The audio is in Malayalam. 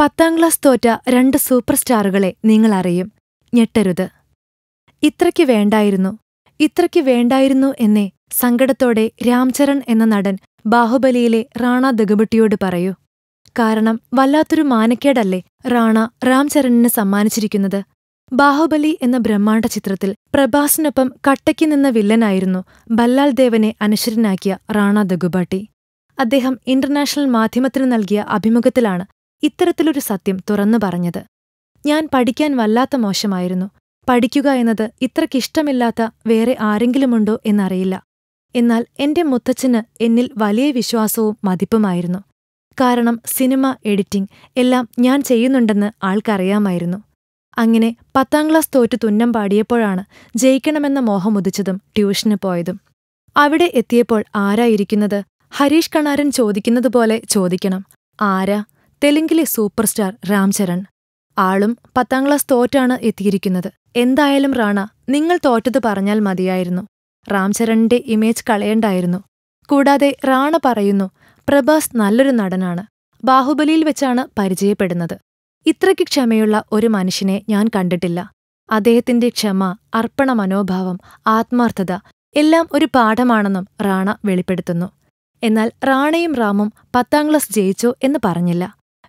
പത്താം ക്ലാസ് തോറ്റ രണ്ട് സൂപ്പർ സ്റ്റാറുകളെ നിങ്ങൾ അറിയും. ഞെട്ടരുത്. ഇത്രയ്ക്ക് വേണ്ടായിരുന്നു. ഇത്രയ്ക്ക് വേണ്ടായിരുന്നു എന്നേ സങ്കടത്തോടെ രാംചരൺ എന്ന നടൻ ബാഹുബലിയിലെ റാണ ദഗബട്ടിയോട് പറയൂ. കാരണം വല്ലാത്തൊരു മാനക്കേടല്ലേ റാണ രാംചരണിന് സമ്മാനിച്ചിരിക്കുന്നത്. ബാഹുബലി എന്ന ബ്രഹ്മാണ്ഡ ചിത്രത്തിൽ പ്രഭാസിനൊപ്പം കട്ടയ്ക്ക് നിന്ന വില്ലനായിരുന്നു ബല്ലാൽ ദേവനെ അനശ്വരനാക്കിയ റാണ ദഗുബാട്ടി അദ്ദേഹം ഇന്റർനാഷണൽ മാധ്യമത്തിന് നൽകിയ അഭിമുഖത്തിലാണ് ഇത്തരത്തിലൊരു സത്യം തുറന്നു പറഞ്ഞത്. ഞാൻ പഠിക്കാൻ വല്ലാത്ത മോശമായിരുന്നു. പഠിക്കുക എന്നത് ഇത്രക്കിഷ്ടമില്ലാത്ത വേറെ ആരെങ്കിലുമുണ്ടോ എന്നറിയില്ല. എന്നാൽ എന്റെ മുത്തച്ഛന് എന്നിൽ വലിയ വിശ്വാസവും മതിപ്പുമായിരുന്നു. കാരണം സിനിമ എഡിറ്റിംഗ് എല്ലാം ഞാൻ ചെയ്യുന്നുണ്ടെന്ന് ആൾക്കറിയാമായിരുന്നു. അങ്ങനെ പത്താം ക്ലാസ് തോറ്റു തുന്നം പാടിയപ്പോഴാണ് ജയിക്കണമെന്ന മോഹമുദിച്ചതും ട്യൂഷന് പോയതും. അവിടെ എത്തിയപ്പോൾ ആരായിരിക്കുന്നത് ഹരീഷ് കണാരൻ ചോദിക്കുന്നതുപോലെ ചോദിക്കണം. ആരാ? തെലുങ്കിലെ സൂപ്പർ സ്റ്റാർ രാംചരൺ. ആളും പത്താം ക്ലാസ് തോറ്റാണ് എത്തിയിരിക്കുന്നത്. എന്തായാലും റാണ നിങ്ങൾ തോറ്റത് പറഞ്ഞാൽ മതിയായിരുന്നു. രാംചരണിന്റെ ഇമേജ് കളയണ്ടായിരുന്നു. കൂടാതെ റാണ പറയുന്നു പ്രഭാസ് നല്ലൊരു നടനാണ്. ബാഹുബലിയിൽ വെച്ചാണ് പരിചയപ്പെടുന്നത്. ഇത്രയ്ക്ക് ക്ഷമയുള്ള ഒരു മനുഷ്യനെ ഞാൻ കണ്ടിട്ടില്ല. അദ്ദേഹത്തിന്റെ ക്ഷമ അർപ്പണ മനോഭാവം ആത്മാർത്ഥത എല്ലാം ഒരു പാഠമാണെന്നും റാണ വെളിപ്പെടുത്തുന്നു. എന്നാൽ റാണയും റാമും പത്താം ക്ലാസ് ജയിച്ചോ എന്ന് പറഞ്ഞില്ല.